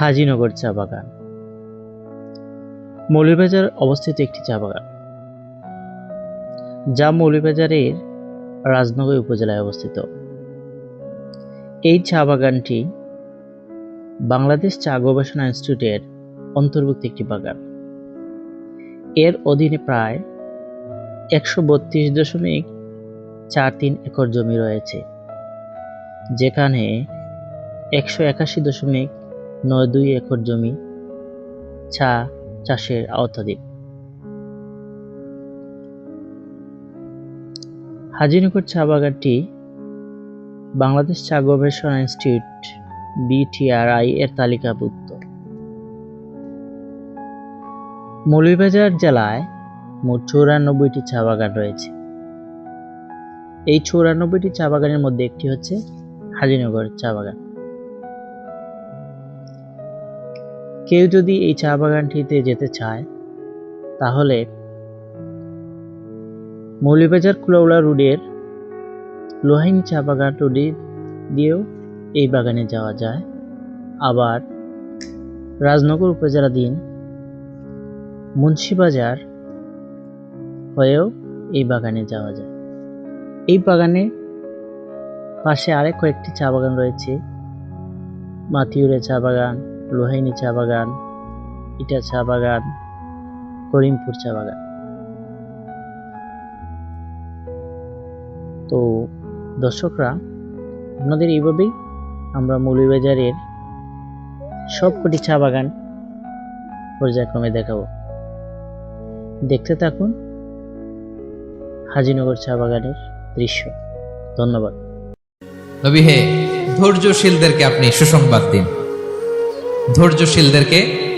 হাজিনগর চা বাগান। মৌলভীবাজার অবস্থিত একটি চা বাগান। যা মৌলভীবাজারের রাজনগর উপজেলায় অবস্থিত। এই চা বাগানটি বাংলাদেশ চা গবেষণা ইনস্টিটিউটের অন্তর্ভুক্ত একটি বাগান। এর অধীনে প্রায় একশো বত্রিশ দশমিক চার তিন একর জমি রয়েছে, যেখানে একশো একাশি দশমিক নয় দুই একর জমি চা চাষের আওতাধীন। হাজিনগর চা বাগানটি বাংলাদেশ চা গবেষণা ইনস্টিটিউট বিটিআরআই এর তালিকাভুক্ত। মৌলভীবাজার জেলায় মোট চৌরানব্বইটি চা বাগান রয়েছে। এই চৌরানব্বইটি চা বাগানের মধ্যে একটি হচ্ছে হাজিনগর চা বাগান। কেউ যদি এই চা বাগানটিতে যেতে চায়, তাহলে মৌলিবাজার কুলাউলা রোডের লোহাইনি চা বাগান রোডে দিয়েও এই বাগানে যাওয়া যায়। আবার রাজনগর উপজেলাধীন মুন্সিবাজার হয়েও এই বাগানে যাওয়া যায়। এই বাগানে পাশে আরেক কয়েকটি চা বাগান রয়েছে মাতিউরে চা বাগান লোহাইনি চা বাগান, ইটা চা বাগান, করিমপুর চা বাগান। তো দর্শকরা, আপনাদের এইভাবেই আমরা মৌলভীবাজারের সবকটি চা বাগান পর্যায়ক্রমে দেখাবো। দেখতে থাকুন হাজিনগর চা বাগানের দৃশ্য। ধন্যবাদ। ধৈর্যশীলদেরকে আপনি সুসংবাদ দিন। ধৈর্যশীলদেরকে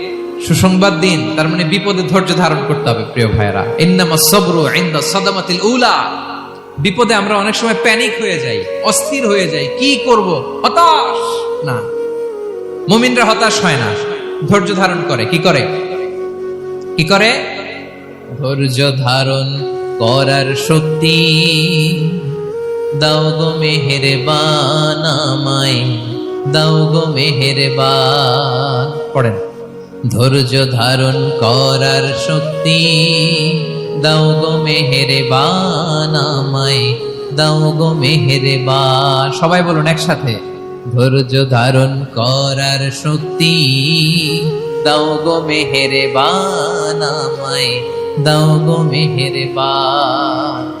সুসংবাদ দিন। তার মানে বিপদে ধৈর্য ধারণ করতে হবে, প্রিয় ভাইয়েরা। ইন্নামা সবরু ইন্দা সাদামাতিল উলা। বিপদে আমরা অনেক সময় প্যানিক হয়ে যাই, অস্থির হয়ে যাই। কি করব? হতাশ? না। মুমিনরা হতাশ হয় না। ধৈর্য ধারণ করে। কি করে? কি করে? ধৈর্য ধারণ করার শক্তি। দাও গো মেহেরবান আমায়। দাও গো মেহেরবান। পড়েন। ধৈর্য ধারণ করার শক্তি। দাও গো মেহেরবান আমায়। দাও গো মেহেরবান। সবাই বলুন একসাথে। ধৈর্য ধারণ করার শক্তি। দাও গো মেহেরবান আমায়। দাও গো মেহেরবান।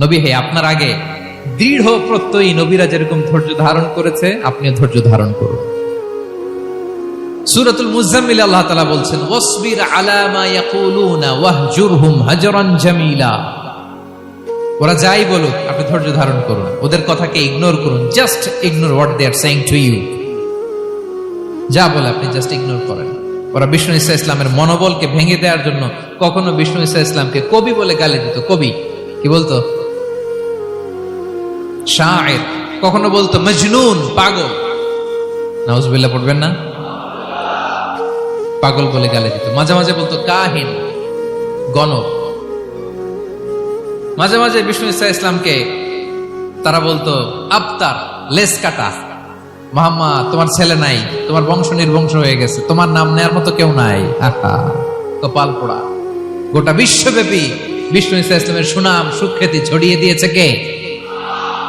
নবী হে, আপনার আগে দৃঢ় প্রত্যয়ী নবীরা যেরকম ধৈর্য ধারণ করেছে, আপনিও ধৈর্য ধারণ করুন। সূরাতুল মুজাম্মিল আল্লাহ তাআলা বলছেন, ওয়াসবির আলা ইয়াকুলুনা ওয়াহজুরহুম হাজরান জামিলা। ওরা যাই বলুক, আপনি ধৈর্য ধারণ করুন। ওদের কথাকে ইগনোর করুন, just ignore what they are saying to you. যা বলে আপনি জাস্ট ইগনোর করেন। ওরা বিষ্ণু ইসা ইসলামের মনোবলকে ভেঙে দেওয়ার জন্য কখনো বিষ্ণু ইসা ইসলামকে কবি বলে গালি দিত। কবি? কি বলতো? শায়ের কখনো বলতো মজনুন, পাগল। নাউজবিল্লাহ, পড়বেন না? পাগল বলে গালি দিত। মাঝে মাঝে বলতো কাহিন, গণক। মাঝে মাঝে বিষ্ণু ইসা ইসলামকে তারা বলতো আবতার, লেস কাটা। মোহাম্মদ তোমার ছেলে নাই, তোমার বংশ নির্বংশ হয়ে গেছে, তোমার নাম নেয়ার মতো কেউ নাই। আহা, কপাল পোড়া। গোটা বিশ্বব্যাপী বিষ্ণু ইসা ইসলামের সুনাম, সুখ্যাতি ছড়িয়ে দিয়েছে কে?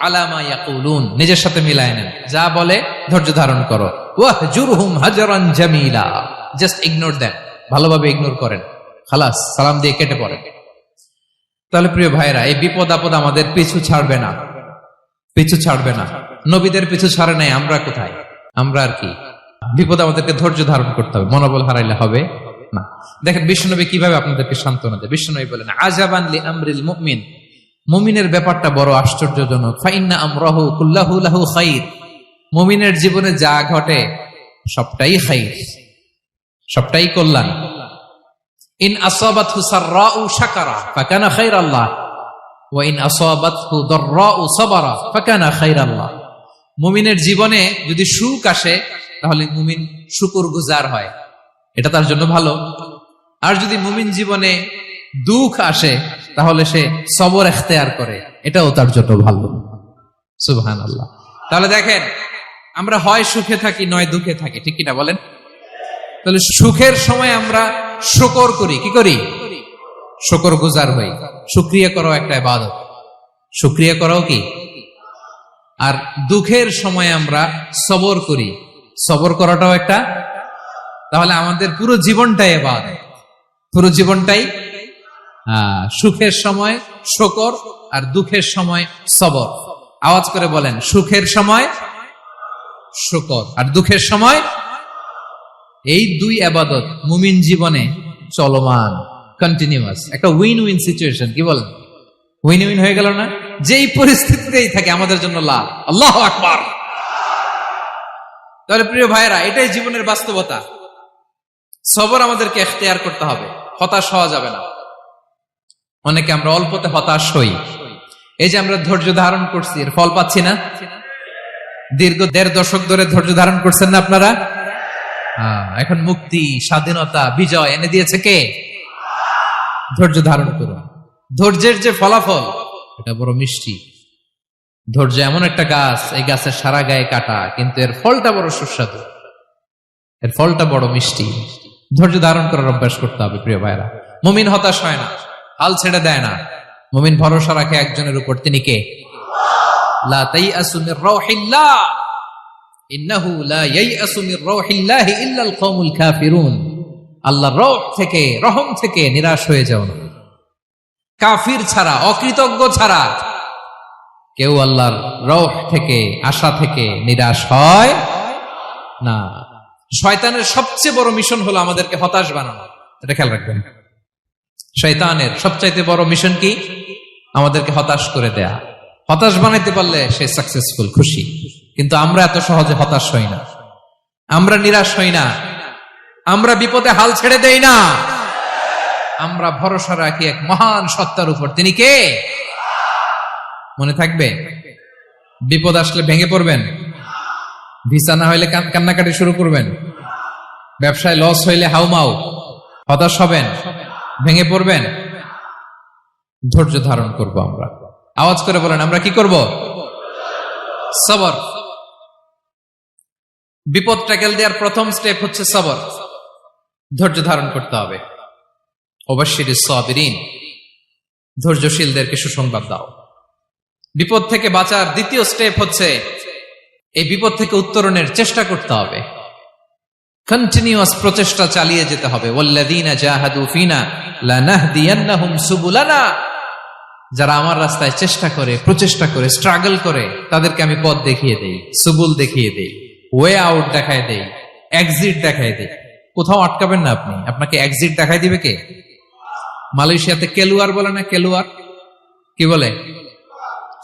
আলামা ইয়াকুলুন। নিজের সাথে মিলায় নেন। যা বলে ধৈর্য ধারণ করো। ওয়াহজুরহুম হাজারান জামিলা। জাস্ট ইগনোর দেন ভালোভাবে ইগনোর করেন। খালাস, সালাম দিয়ে কেটে পড়েন। তাহলে প্রিয় ভাইরা এই বিপদ আপদ আমাদের পিছু ছাড়বে না। পিছু ছাড়বে না। নবীদের পিছু ছাড়ে নাই, আমরা কোথায়? আমরা আর কি? বিপদ আমাদেরকে ধৈর্য ধারণ করতে হবে। মনোবল হারাইলে হবে না। দেখেন বিষ্ণুনবী কীভাবে আপনাদেরকে সান্ত্বনা দেয়। বিষ্ণুনবী বলেন আজাবান আমরিল মুমিন। মুমিনের ব্যাপারটা বড় আশ্চর্যজনক। ফাইন্না আমরাহু কুল্লাহু লাহু খাইর। মুমিনের জীবনে যা ঘটে, সবটাই খাইর। সবটাই কল্যাণ। ইন আসাবাতহু সাররাউ শাকারা, ফাকানা খাইরাল্লাহ। ওয়া ইন আসাবাতহু দাররাউ সাবারা, ফাকানা খাইরাল্লাহ। মুমিনের জীবনে যদি সুখ আসে, তাহলে মুমিন শুকর গুজার হয়। এটা তার জন্য ভালো। আর যদি মুমিন জীবনে দুঃখ আসে, তাহলে সে সবর এখতেয়ার করে। এটাও তার জন্য ভালো। সুবহান আল্লাহ তাহলে দেখেন, আমরা হয় সুখে থাকি, নয় দুঃখে থাকি, ঠিক কিনা বলেন? তাহলে সুখের সময় আমরা শুকর করি, কি করি? শুকর গুজার হই। সুক্রিয়া করাও একটা ইবাদত। সুক্রিয়া করাও কি? আর দুঃখের সময় আমরা সবর করি। সবর করাটাও একটা? তাহলে আমাদের পুরো জীবনটাই এবার পুরো জীবনটাই সুখের সময় শকর আর দুঃখের সময় সবর। আওয়াজ করে বলেন, সুখের সময় শকর আর দুঃখের সময় এই দুই আবাদত মুমিন জীবনে চলমান কন্টিনিউয়াস একটা উইন উইন সিচুয়েশন কি বলেন? উইন উইন হয়ে গেল না? যেই পরিস্থিতিতেই থাকে, আমাদের জন্য লাভ। আল্লাহ আকবার। তাহলে প্রিয় ভাইয়েরা, এটাই জীবনের বাস্তবতা। সবর আমাদেরকে এখতেয়ার করতে হবে। হতাশ হওয়া যাবে না। অনেকে আমরা অল্পতে হতাশ হই। এই যে আমরা ধৈর্য ধারণ করছি এর ফল পাচ্ছি না? দীর্ঘ দেড় দশক ধরে ধৈর্য ধারণ করছেন না আপনারা? হ্যাঁ, এখন মুক্তি স্বাধীনতা বিজয় এনে দিয়েছে কে? ধৈর্য ধারণ করুন। ধৈর্যের যে ফলাফল এটা বড় মিষ্টি। ধৈর্য এমন একটা গাছ এই গাছের সারা গায়ে কাটা কিন্তু এর ফলটা বড় সুস্বাদু। এর ফলটা বড় মিষ্টি। ধৈর্য ধারণ করার অভ্যাস করতে হবে প্রিয় ভাইরা। মুমিন হতাশ হয় না। হাল ছেড়ে দেয় না। মুমিন ভরসা রাখে একজনের উপর। তিনি কে? লা তাইআসু মির রাউহিল্লাহ। ইন্নাহু লা ইয়াইআসু মির রাউহিল্লাহি রহ থেকে, রহম থেকে নিরাশ হয়ে যাও কাফির ছাড়া, অকৃতজ্ঞ ছাড়া কেউ আল্লাহর রহ থেকে, আশা থেকে নিরাশ হয় না। শয়তানের সবচেয়ে বড় মিশন হলো আমাদেরকে হতাশ বানানো। এটা খেয়াল রাখবেন। শয়তানের সবচাইতে বড় মিশন কি? আমাদেরকে হতাশ করে দেয়া। হতাশ বানাইতে পারলে সে সাকসেসফুল খুশি। কিন্তু আমরা এত সহজে হতাশ হই না। আমরা নিরাশ হই না। আমরা বিপদে হাল ছেড়ে দেই না। আমরা ভরসা রাখি এক মহান সত্তার উপর। তিনি কে? মনে থাকবে? বিপদ আসলে ভেঙে পড়বেন। ভিসা না হইলে কান্নাকাটি শুরু করবেন। ব্যবসায় লস হইলে হাউমাউ। হতাশ হবেন। ভেঙে পড়বেন? ধৈর্য ধারণ করব আমরা। আওয়াজ করে বলেন, আমরা কি করব? সবর। বিপদ ট্যাকেল দেওয়ার প্রথম স্টেপ হচ্ছে সবর। ধৈর্য ধারণ করতে হবে। অবশ্যই সাবিরিন। ধৈর্যশীলদেরকে সুসংবাদ দাও। বিপদ থেকে বাঁচার দ্বিতীয় স্টেপ হচ্ছে, এই বিপদ থেকে উত্তরণের চেষ্টা করতে হবে। কন্টিনিউয়াস প্রচেষ্টা চালিয়ে যেতে হবে। জাহাদু ফিনা যারা আমার রাস্তায় চেষ্টা করে, প্রচেষ্টা করে স্ট্রাগল করে, তাদেরকে আমি পথ দেখিয়ে দেই, সুবুল দেখিয়ে দেই ওয়ে আউট দেখায় দেই এক্সিট দেখায় দেই। কোথাও আটকাবেন না আপনি। আপনাকে এক্সিট দেখাই দিবে কে? মালয়েশিয়াতে কেলুয়ার বলে না কেলুয়ার? কি বলে?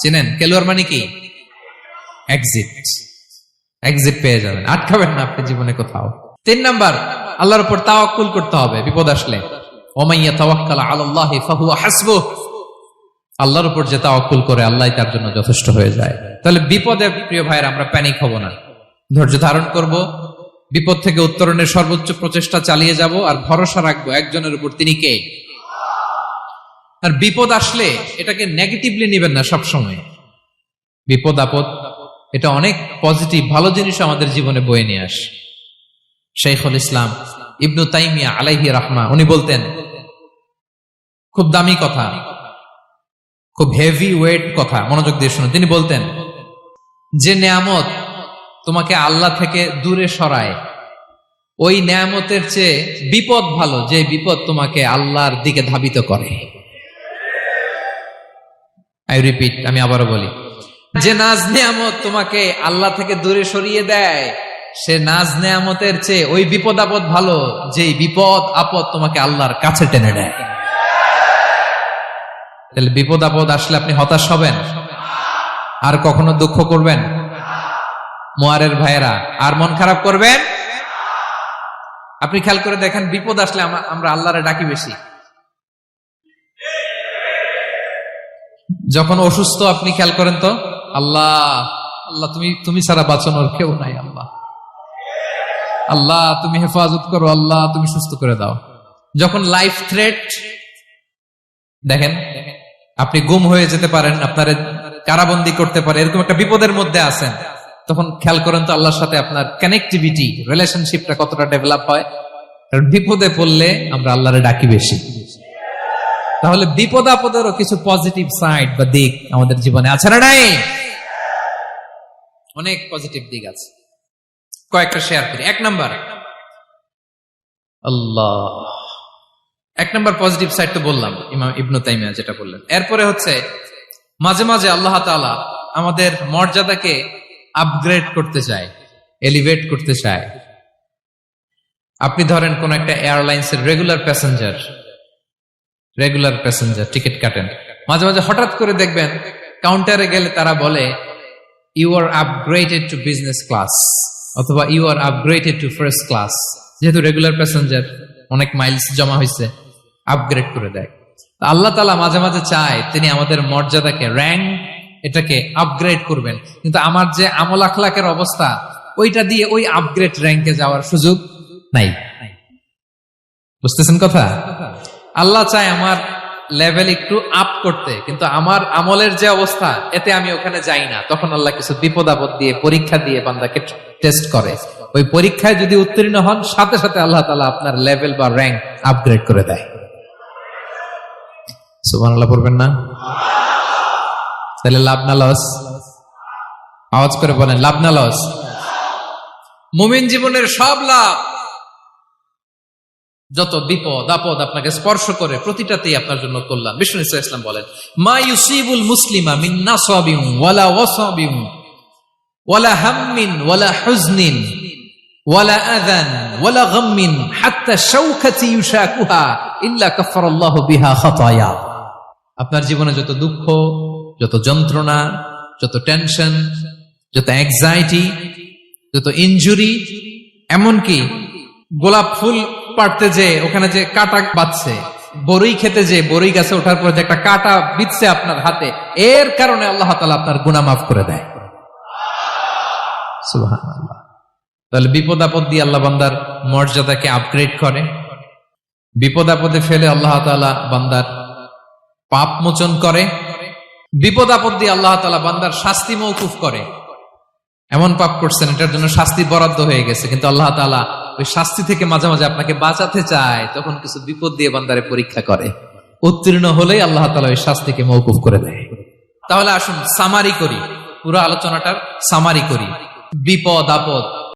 চিনেন? কেলুয়ার মানে কি? এক্সিট এক্সিট পেয়ে যাবেন। আটকাবেন না আপনি জীবনে কোথাও। তিন নাম্বার, আল্লাহর উপর তাওয়াক্কুল করতে হবে, বিপদ আসলে। ওমাইয়া তাওয়াক্কাল আলাল্লাহি ফাহুয়া হাসবুহ। আল্লাহর উপর যে তাওয়াক্কুল করে, আল্লাহ তার জন্য যথেষ্ট হয়ে যায়। তাহলে বিপদে, প্রিয় ভাইয়ের, আমরা প্যানিক হব না। ধৈর্য ধারণ করব। বিপদ থেকে উত্তরণের সর্বোচ্চ প্রচেষ্টা চালিয়ে যাব, আর ভরসা রাখব একজনের উপর তিনি কে। আর বিপদ আসলে এটাকে নেগেটিভলি নেবেন না সব সময় বিপদ আপদ, এটা অনেক পজিটিভ ভালো জিনিস আমাদের জীবনে বয়ে নিয়ে আসে। শেখুল ইসলাম ইবনু তাইমিয়া আলাইহি রাহমা, উনি বলতেন, খুব দামি কথা, খুব হেভি ওয়েট কথা, মনোযোগ দিয়ে শুনুন। তিনি বলতেন, যে নেয়ামত তোমাকে আল্লাহ থেকে দূরে সরায়, ওই নেয়ামতের চেয়ে বিপদ ভালো, যে বিপদ তোমাকে আল্লাহর দিকে ধাবিত করে। আই রিপিট আমি আবারও বলি, যে নাজ নেয়ামত তোমাকে আল্লাহ থেকে দূরে সরিয়ে দেয় সে নাজ নেয়ামতের চেয়ে ওই বিপদ আপদ ভালো যে বিপদ আপদ তোমাকে আল্লাহর কাছে টেনে নেয়। তাহলে বিপদ আপদ আসলে আপনি হতাশ হবেন? আর কখনো দুঃখ করবেন? মোয়ারের ভাইয়েরা, আর মন খারাপ করবেন? আপনি খেয়াল করে দেখেন, বিপদ আসলে আমরা- আল্লাহরে ডাকি বেশি। যখন অসুস্থ, আপনি খেয়াল করেন তো? আল্লাহ আল্লাহ, তুমি তুমি ছাড়া বাঁচানোর কেউ নাই, আল্লাহ। আল্লাহ, তুমি হেফাজত করো, আল্লাহ, তুমি সুস্থ করে দাও। যখন লাইফ থ্রেট দেখেন, আপনি গুম হয়ে যেতে পারেন, আপনার কারাবন্দি করতে পারে, এরকম একটা বিপদের মধ্যে আছেন, তখন খেয়াল করেন তো আল্লাহর সাথে আপনার কানেক্টিভিটি রিলেশনশিপটা কতটা ডেভেলপ হয়। কারণ বিপদে পড়লে আমরা আল্লাহরে ডাকি বেশি। তাহলে বিপদ আপদেরও কিছু পজিটিভ সাইড বা দিক আমাদের জীবনে আছে না নাই? অনেক পজিটিভ দিক আছে। কয়েকটা শেয়ার করি। এক নাম্বার আল্লাহ। এক নাম্বার পজিটিভ সাইড তো বললাম, ইমাম ইবনু তাইমিয়া যেটা বললেন। এরপরে হচ্ছে, মাঝে মাঝে আল্লাহ তাআলা আমাদের মর্যাদাকে আপগ্রেড করতে চায় এলিভেট করতে চায়। আপনি ধরেন কোন একটা এয়ারলাইন্সের regular passenger regular passenger ticket কাটেন। মাঝে মাঝে হঠাৎ করে দেখবেন কাউন্টারে গেলে তারা বলে you are upgraded to business class অথবা you are upgraded to first class যেহেতু রেগুলার প্যাসেঞ্জার অনেক মাইলস জমা হয়েছে আপগ্রেড করে দেয়। আল্লাহ তালা মাঝে মাঝে চায় তিনি আমাদের মর্যাদাকে র্যাঙ্ক এটাকে আপগ্রেড করবেন। কিন্তু আমার যে আমল আখলাকের অবস্থা, ওইটা দিয়ে ওই আপগ্রেড র্যাঙ্কে যাওয়ার সুযোগ নাই। বুঝতেছেন কথা? আল্লাহ চায় আমার লেভেল একটু আপ করতে। কিন্তু আমার আমলের যে অবস্থা, এতে আমি ওখানে যাই না। তখন আল্লাহ কিছু বিপদ আপদ দিয়ে পরীক্ষা দিয়ে বান্দাকে টেস্ট করে। ওই পরীক্ষায় যদি উত্তীর্ণ হন, সাথে সাথে আল্লাহ তালা আপনার লেভেল বা র্যাঙ্ক আপগ্রেড করে দেয়। সুবান আল্লাহ পড়বেন না? তাহলে লাভ না লস আওয়াজ করে বলেন, লাভ না লস মুমিন জীবনের সব লাভ। যত বিপদ, আপদ আপনাকে স্পর্শ করে, প্রতিটাতেই আপনার জন্য কল্যাণ। বিষ্ণু ইসা ইসলাম বলেন, মা ইউসিবুল মুসলিমা মিন নাসাবিন ওয়ালা ওয়াসাবিন ওয়ালা হাম্মিন ওয়ালা হুজনিন ওয়ালা আযান ওয়ালা গাম্মিন হাত্তা শাওকাতি ইউশাকুহা ইল্লা কাফারাল্লাহু বিহা খাতায়া। আপনার জীবনে যত দুঃখ, যত যন্ত্রণা, যত টেনশন, যত অ্যাংজাইটি যত ইনজুরি এমনকি গোলাপ ফুল পাড়তে যে, ওখানে যে কাটা বাচ্ছে বরই খেতে যে, বরই গাছে ওঠার পর যে একটা কাটা বিচ্ছে আপনার হাতে, এর কারণে আল্লাহ তালা আপনার গুণা মাফ করে দেয়। তাহলে বিপদ আপদ দিয়ে আল্লাহ বান্দার মর্যাদাকে আপগ্রেড করে। বিপদ আপদে ফেলে আল্লাহ তালা বান্দার পাপ মোচন করে। বিপদ আপদ দিয়ে আল্লাহ তালা বান্দার শাস্তি মৌকুফ করে। এমন পাপ করছেন, এটার জন্য শাস্তি বরাদ্দ হয়ে গেছে, কিন্তু আল্লাহ তালা ওই শাস্তি থেকে মাঝে মাঝে আপনাকে বাঁচাতে চায়, তখন কিছু বিপদ দিয়ে বান্দারে পরীক্ষা করে। উত্তীর্ণ হলেই আল্লাহ তালা ওই শাস্তিকে মৌকুফ করে দেয়। তাহলে আসুন সামারি করি। পুরো আলোচনাটার সামারি করি। বিপদ, আপদ